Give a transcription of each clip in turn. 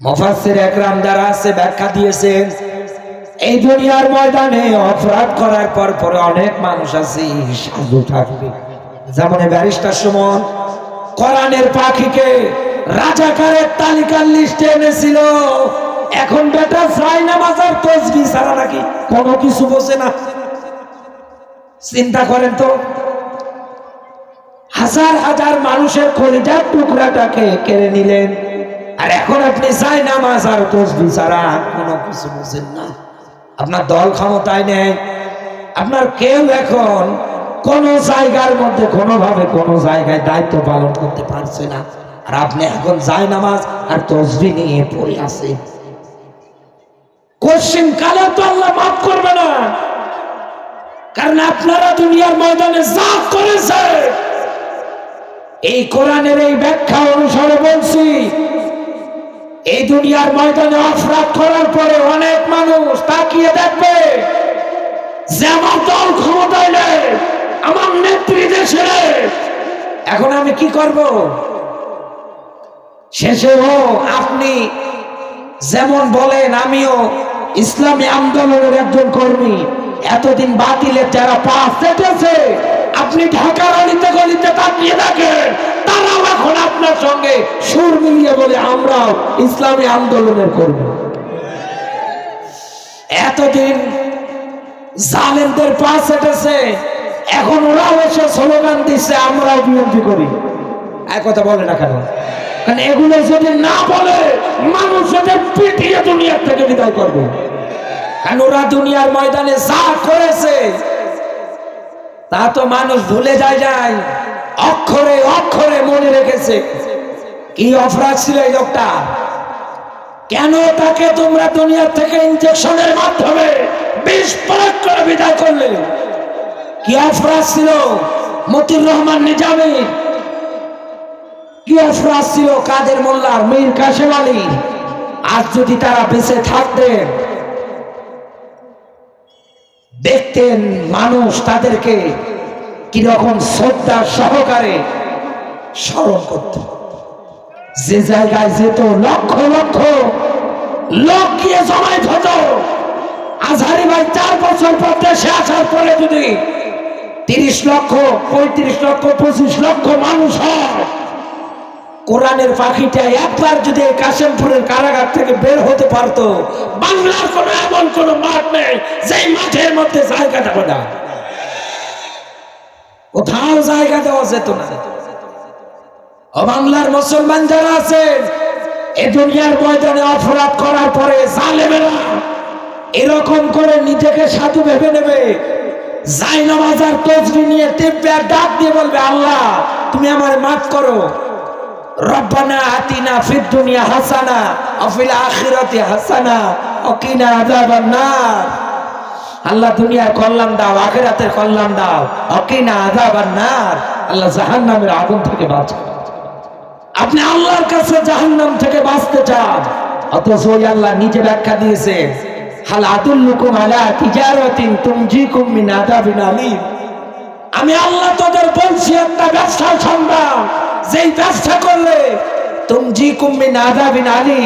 মফাসের একরাম যারা আছে, ব্যাখ্যা দিয়েছেন, এই দুনিয়ার ময়দানে অপরাধ করার পর পরে অনেক মানুষ আছে সাধু থাকবে। যেমন ব্যারিস্টার সুমন, কোরআনের পাখিকে রাজাকারের তালিকার লিস্টে এনেছিল। এখন বেটা ফ্রাই নামাজ আর তসবি ছাড়া নাকি কোনো কিছু বোঝে না। চিন্তা করেন তো, হাজার হাজার মানুষের কলিজার টুকরাটাকে কেড়ে নিলেন। আর এখন আপনি চাই নামাজ আর তসবি ছাড়া কোনো কিছু বুঝেন না। আপনার দল ক্ষমতায় নেই। আপনার কেউ এখন কোন জায়গার মধ্যে কোনোভাবে কোনো জায়গায় দায়িত্ব পালন করতে পারছে না। আর আপনি এখন যাই নামাজ আর তসবি নিয়ে পড়ে আছে কোশ্চিন কালে তো আল্লাহ মাফ করবে না। কারণ আপনারা দুনিয়ার ময়দানে যা করেছে। এই কোরআনের এই ব্যাখ্যা অনুসারে বলছি এই দুনিয়ার ময়দানে অপরাধ করার পরে অনেক মানুষ তাকিয়ে দেখবে যে আমার দল ক্ষমতায় নেই, আমার নেত্রী দেশে। এখন আমি কি করব শেষেও আপনি যেমন বলেন, আমিও ইসলামী আন্দোলনের একজন কর্মী এতদিন বাতিলের যারা পা চেটেছে আপনি ঢাকার অলিতে গলিতে তাকিয়ে দেখেন, তারাও এখন আপনার সঙ্গে সুর মিলিয়ে বলে, আমরাও ইসলামী আন্দোলনের কর্মী। এতদিন জালেমদের পা চেটেছে এখন ওরাও এসে স্লোগান দিচ্ছে, আমরাও বিএনপি করি। এক কথা বলে না কেন? কারণ এগুলো যদি না বলে, মানুষ এদের পিটিয়ে দুনিয়ার থেকে বিদায় করবে। কারণ ওরা দুনিয়ার ময়দানে যা করেছে তা তো মানুষ ভুলে যায় যায় অক্ষরে অক্ষরে মনে রেখেছে। কি অপরাধ ছিল এই লোকটা? কেন তাকে তোমরা দুনিয়ার থেকে ইনজেকশনের মাধ্যমে বিষ প্রয়োগ করে বিদায় করলে? কি অপরাধ ছিল? মতিউর রহমান নিজামীর কি অপরাধ ছিল? কাদের মোল্লার মীর কাশেম আলী? আজ যদি তারা বেঁচে থাকতেন দেখতেন মানুষ তাদেরকে কীরকম শ্রদ্ধা সহকারে স্মরণ করত। যে জায়গায় যেত লক্ষ লক্ষ লোক গিয়ে জমায়েত হতো। আজহারি ভাই চার বছর পর দেশে আসার পরে যদি তিরিশ লক্ষ, পঁয়ত্রিশ লক্ষ, পঁচিশ লক্ষ মানুষ হয় কোরআনের পাখিটা একবার যদি কাশিমপুরের কারাগার থেকে বের হতে পারতো, বাংলার কোন এমন কোন মাঠ নেই যেই মাঠের মধ্যে জায়গা দেবো না। কোথাও জায়গা দেওয়া যেত না। ও বাংলার মুসলমান যারা আছেন, এ দুনিয়ার ময়দানে অপরাধ করার পরে জালেমেরা এরকম করে নিজেকে সাধু ভেবে নেবে। যাই নামাজ আর তসবি নিয়ে টেপে ডাক দিয়ে বলবে, আল্লাহ, তুমি আমার মাফ করো। রব্বানা আতিনা ফিদ দুনিয়া হাসানা অফিল আখিরাতি হাসানা অকিনা আযাবান নার। আল্লাহ দুনিয়ার কল্যাণ দাও, আখিরাতের কল্যাণ দাও অকিনা আযাবান নার। আল্লাহ জাহান্নামের আগুন থেকে বাঁচাও আপনি আল্লাহর কাছে জাহান্নাম থেকে বাঁচতে চান, অথচ ওই আল্লাহ নিজে ব্যাখ্যা দিয়েছে, হাল আদুল্লুকুম আলা তিজারাতিন তুমজিকুম মিন আযাবিন আলীম। আমি আল্লাহ তোদের বলছি একটা ব্যবসা সংগ্রাম। যেই ব্যবসা করলে তুমজি কুম্মি নাদাবিন আলী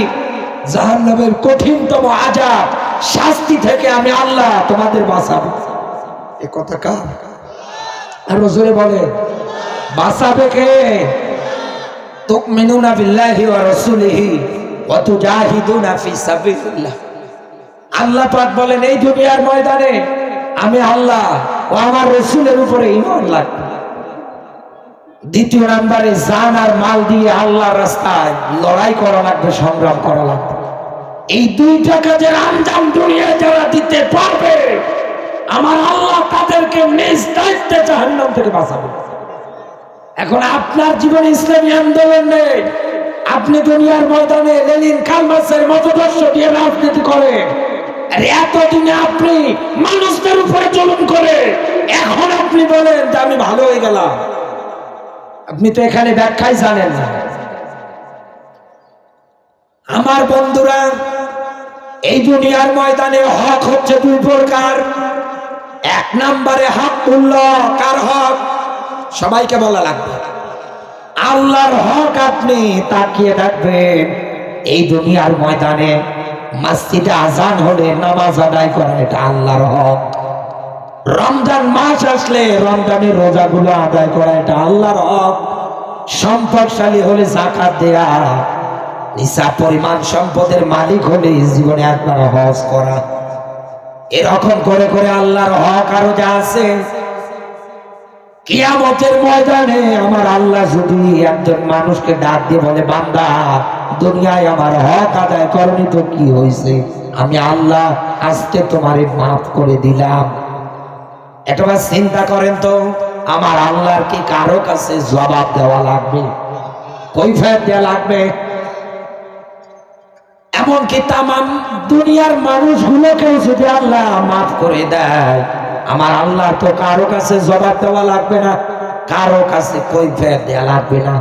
জাহান্নামের কঠিনতম আজাব শাস্তি থেকে আমি আল্লাহ তোমাদের বাঁচাবো। এ কথা কার? আর জোরে বলে, বাঁচাবে কে? তুকমিনুনা বিল্লাহি ওয়া রাসূলিহি ওয়া তুজাহিদুনা ফি সাবিলিল্লাহ। আল্লাহ পাক বলেন, এই দুনিয়ার ময়দানে আমি আল্লাহ ও আমার রসুলের উপরে ইমান লাগবে। দ্বিতীয় নাম্বারে জান আর মাল দিয়ে আল্লাহ রাস্তায় লড়াই করা লাগবে, সংগ্রাম করা লাগবে। এই দুইটা কাজের আঞ্জাম দুনিয়ায় যারা দিতে পারবে, আমার আল্লাহ তাদেরকে নিজ দায়িত্বে জাহান্নাম থেকে বাঁচাবে। এখন আপনার জীবনে ইসলামী আন্দোলন নেই, আপনি দুনিয়ার ময়দানে লেনিন কালমাসের মতদর্শ দিয়ে রাজনীতি করেন। এতদিনে আপনি মানুষদের আমি ভালো হয়ে গেলাম। আপনি তো এখানে ব্যাখ্যাই জানেন না। আমার বন্ধুরা, এই দুনিয়ার ময়দানে হক হচ্ছে দুই প্রকার। এক নম্বরে হক উল্লাহ কার হক? সবাইকে বলা লাগবে। আল্লাহর হক আপনি তাকিয়ে রাখবেন এই দুনিয়ার ময়দানে মসজিদে আজান হলে নামাজ আদায় করা এটা আল্লাহর হক। রমজান মাস আসলে রমজানের রোজাগুলো আদায় করা এটা আল্লাহর হক সম্পদশালী হলে জাকাত দেয়া। নিসা পরিমাণ সম্পদের মালিক হলে জীবনে একবার হজ করা। এরকম করে করে আল্লাহর হক আরও যা আছে। কিয়ামতের ময়দানে আমার আল্লাহ যদি একজন মানুষকে ডাক দিয়ে বলে, বান্দা, দুনিয়ায় আমার হক আদায় করনি তো কি হয়েছে আমি আল্লাহ আজকে তোমারে মাফ করে দিলাম। একবার চিন্তা করেন তো, আমার আল্লাহর কি কারও কাছে জবাব দেওয়া লাগবে? দেওয়া লাগবে? এমনকি তামাম দুনিয়ার মানুষগুলোকেও যদি আল্লাহ মাফ করে দেয়, আমার আল্লাহ তো কারও কাছে জবাব দেওয়া লাগবে না, কারও কাছে কৈফিয়ত দেওয়া লাগবে না।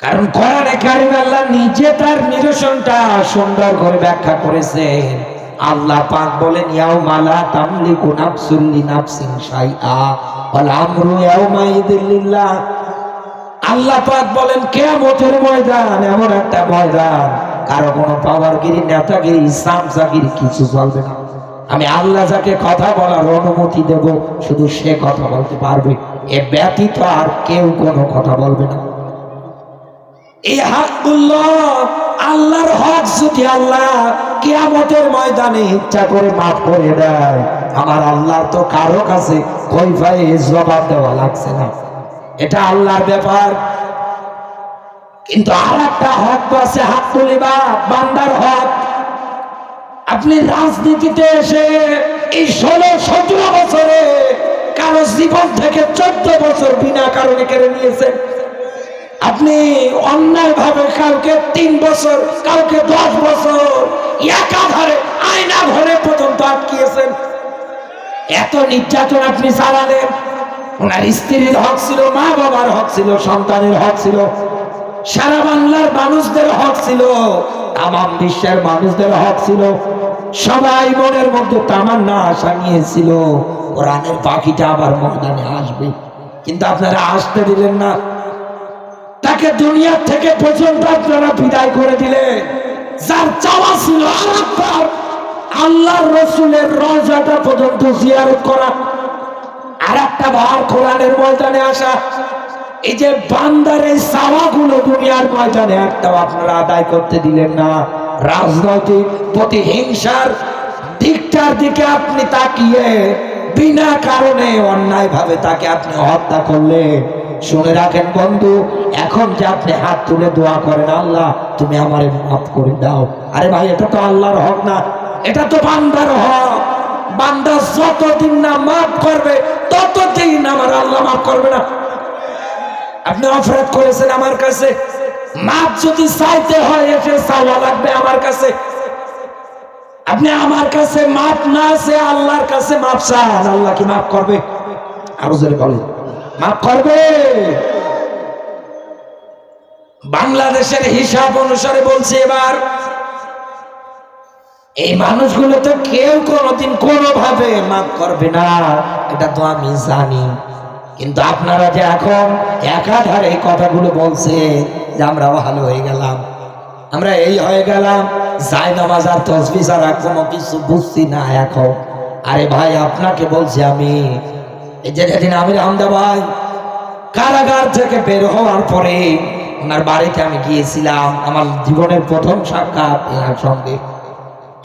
কারণ কোরআনে কারিম আল্লাহ নিজে তার নিরসনটা সুন্দর করে ব্যাখ্যা করেছেন। আল্লাহ পাক বলেন ইয়াও মালা তামলিকু নাফসুল লিনাফসিন শাইআ ওয়াল আমরু ইয়াউমা ইযিল্লিল্লাহ আল্লাহ পাক বলেন, কিয়ামতের ময়দান, এমন একটা ময়দান, কারও কোনো পাওয়ারগিরি, নেতাগিরি, সামসাগিরি কিছু চলবে না। আমি আল্লাহ যাকে কথা বলার অনুমতি দেব, শুধু সে কথা বলতে পারবে। এ ব্যতীত আর কেউ কোনো কথা বলবে না। এই হকগুলো আল্লাহর হক যদি আল্লাহ কিয়ামতের ময়দানে ইচ্ছা করে মাফ করে দেয়। আমার আল্লাহ তো কারও কাছে কৈফাই জবাব দেওয়া লাগছে না। এটা আল্লাহর ব্যাপার। কিন্তু আর একটা হক তো আছে হাত তুলিবা বান্দার হক। আপনি রাজনীতিতে এসে এই ষোলো সতেরো বছরে কারও জীবন থেকে চোদ্দ বছর বিনা কারণে কেড়ে নিয়েছেন। আপনি অন্যায় ভাবে কাউকে তিন বছর, কাউকে দশ বছর একাধারে আয়না ঘরে পর্যন্ত আটকিয়েছেন। এত নির্যাতন আপনি চালালেন। ওনার স্ত্রীর হক ছিল, মা বাবার হক ছিল, সন্তানের হক ছিল, সারা বাংলার মানুষদের হক ছিল, তামাম বিশ্বের মানুষদের হক ছিল। সবাই মনের মধ্যে তামান্না আশা নিয়েছিল, কোরআনের পাখিটা আবার ময়দানে আসবে। কিন্তু আপনারা আসতে দিলেন না। তাকে দুনিয়া থেকে পর্যন্ত আপনারা বিদায় করে দিলেন। যার চাওয়া ছিল আরেকবার আল্লাহর রসুলের রজাটা পর্যন্ত জিয়ারত করা। আর একটা বার কোরআনের ময়দানে আসা। এই যে বান্দার এই চাওয়াগুলো দুনিয়ার ময়দানে একটাও আপনারা আদায় করতে দিলেন না। রাজনৈতিক প্রতিহিংসার দিকটার দিকে আপনি তাকিয়ে, বিনা কারণে অন্যায় ভাবে তাকে আপনি হত্যা করলেন। শুনে রাখেন বন্ধু, এখন যে আপনি হাত তুলে দোয়া করেন, আল্লাহ, তুমি আমারে মাফ করে দাও। আরে ভাই, এটা তো আল্লাহর হক না। এটা তো বান্দার হক। বান্দা যতদিন না মাফ করবে, ততদিন আমার আল্লাহ মাফ করবে না। আপনি অপরাধ করেছেন আমার কাছে। মাপ যদি চাইতে হয়, এসে চাওয়া লাগবে আমার কাছে। আপনি আমার কাছে মাপ না আছে আল্লাহর কাছে মাপ চান, আল্লাহ কি মাফ করবে? আরও জোরে বলেন। মাফ করবে। বাংলাদেশের হিসাব অনুসারে বলছি এবার, এই মানুষগুলো তো কেউ কোনোদিন কোনোভাবে মাফ করবে না। এটা তো আমি জানি। কিন্তু আপনারা যে এখন একাধারে এই কথাগুলো বলছে যে আমরা ভালো হয়ে গেলাম, আমরা এই হয়ে গেলাম, যাই নামাজ আর তসবি ছাড়া কোনো কিছু বুঝছি না এখন। আরে ভাই, আপনাকে বলছি আমি এই যে যেদিন আমির কারাগার থেকে বের হওয়ার পরে ওনার বাড়িতে আমি গিয়েছিলাম, আমার জীবনের প্রথম সাক্ষাৎ এনার সঙ্গে।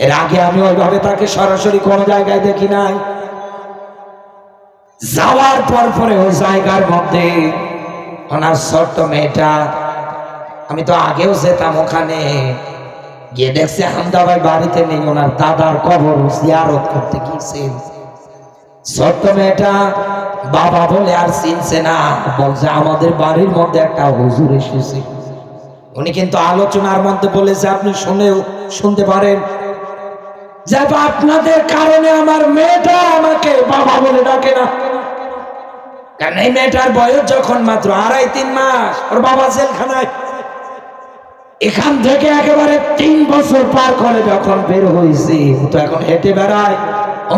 এর আগে আমি ওইভাবে তাকে সরাসরি কোনো জায়গায় দেখি নাই। যাওয়ার পর পরে ওই জায়গার মধ্যে ওনার ছোট্ট মেয়েটা, আমি তো আগেও যেতাম ওখানে, গিয়ে দেখছি হামদা ভাই বাড়িতে নেই, ওনার দাদার কবর জিয়ারত করতে গিয়েছেন ছোট্ট মেয়েটা বাবা বলে আর চিনছে না। বলছে, আমাদের বাড়ির মধ্যে একটা হুজুর এসেছে। উনি কিন্তু আলোচনার মধ্যে বলেছে, আপনি শুনেও শুনতে পারেন। যে আপনাদের কারণে আমার মেয়েটা আমাকে বাবা বলে ডাকে না। কারণ এই মেয়েটার বয়স যখন মাত্র আড়াই তিন মাস, ওর বাবা জেলখানায়। এখান থেকে একেবারে তিন বছর পার করে যখন বের হয়েছে তো এখন হেঁটে বেড়ায়।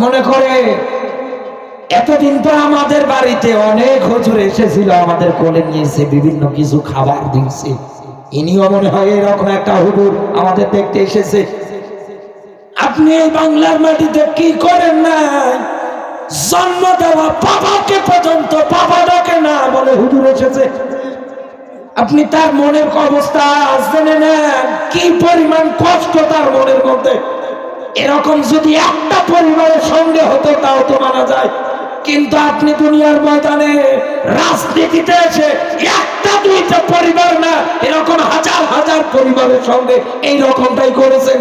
মনে করে এতদিন তো আমাদের বাড়িতে অনেক হুজুর এসেছিল, আমাদের কোলে নিয়েছে বিভিন্ন কিছু খাবার দিয়েছে। ইনিও মনে হয় এরকম একটা হুজুর আমাদের দেখতে এসেছে। আপনি এই বাংলার মাটিতে কি করেন না? জন্ম দেওয়া বাবাকে পর্যন্ত বাবা ডাকে না বলে হুজুর এসেছে। আপনি তার মনের অবস্থা জেনে নেন, কি পরিমাণ কষ্ট তার মনের মধ্যে। এরকম যদি একটা পরিবারের সঙ্গে হতো, তাও তো মানা যায়। কিন্তু আপনি দুনিয়ার ময়দানে রাজনীতিতে এসে একটা দুইটা পরিবার না, এরকম হাজার হাজার পরিবারের সঙ্গে এই রকমটাই করেছেন।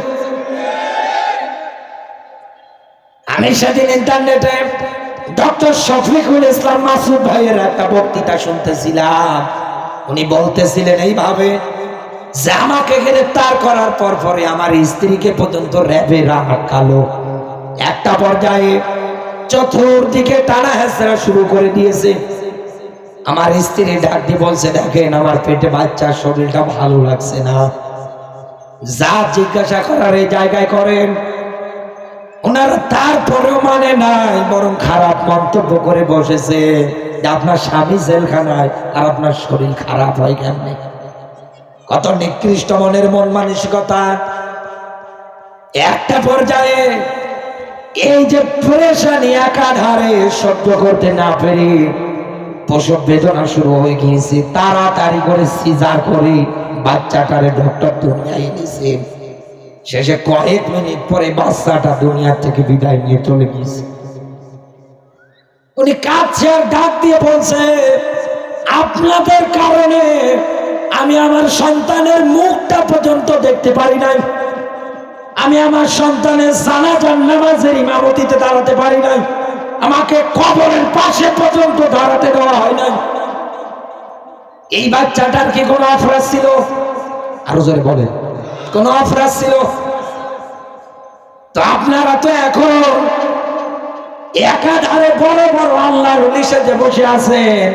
আমি সেদিন ইন্টারনেটে ডক্টর শফিকুল ইসলাম মাসুদ ভাইয়ের একটা বক্তৃতা শুনতেছিলাম। উনি বলতেছিলেন এইভাবে যে, আমাকে গ্রেফতার করার পর পরে আমার স্ত্রীকে পর্যন্ত র্যাবে রাখালো একটা পর্যায়ে চতুর্দিকে টানা হেঁচড়া শুরু করে দিয়েছে। আমার স্ত্রী ডাক বলছে, দেখেন আমার পেটে বাচ্চার শরীরটা ভালো লাগছে না। যা জিজ্ঞাসা করার এই জায়গায় করেন। ওনারা তারপরেও মানে নাই, বরং খারাপ মন্তব্য করে বসেছে যে আপনার স্বামী জেলখানায় আর আপনার শরীর খারাপ হয় কেমনে? কত নিকৃষ্ট মনের মন মানসিকতা। একটা পর্যায়ে এই যে পরেশানি একাধারে সহ্য করতে না পেরে প্রসব বেদনা শুরু হয়ে গিয়েছে, তাড়াতাড়ি করে সিজার করে বাচ্চাটারে ডক্টর দুনিয়ায় এনেছে শেষে কয়েক মিনিট পরে বাচ্চাটা দুনিয়া থেকে বিদায় নিয়ে চলে গিয়েছে। উনি আর ডাক দিয়ে বলছে, আপনাদের কারণে আমি আমার সন্তানের মুখটা পর্যন্ত দেখতে পারি নাই। আমি আমার সন্তানের জানাজান নামাজের ইমামতিতে দাঁড়াতে পারি নাই। আমাকে কবরের পাশে পর্যন্ত দাঁড়াতে দেওয়া হয় নাই। এই বাচ্চাটার কি কোনো অপরাধ ছিল? আরও জোরে বলে কোনো অপরাধ ছিল? তো আপনারা তো এখন একাধারে বড় বড় আল্লাহর যে বসে আছেন।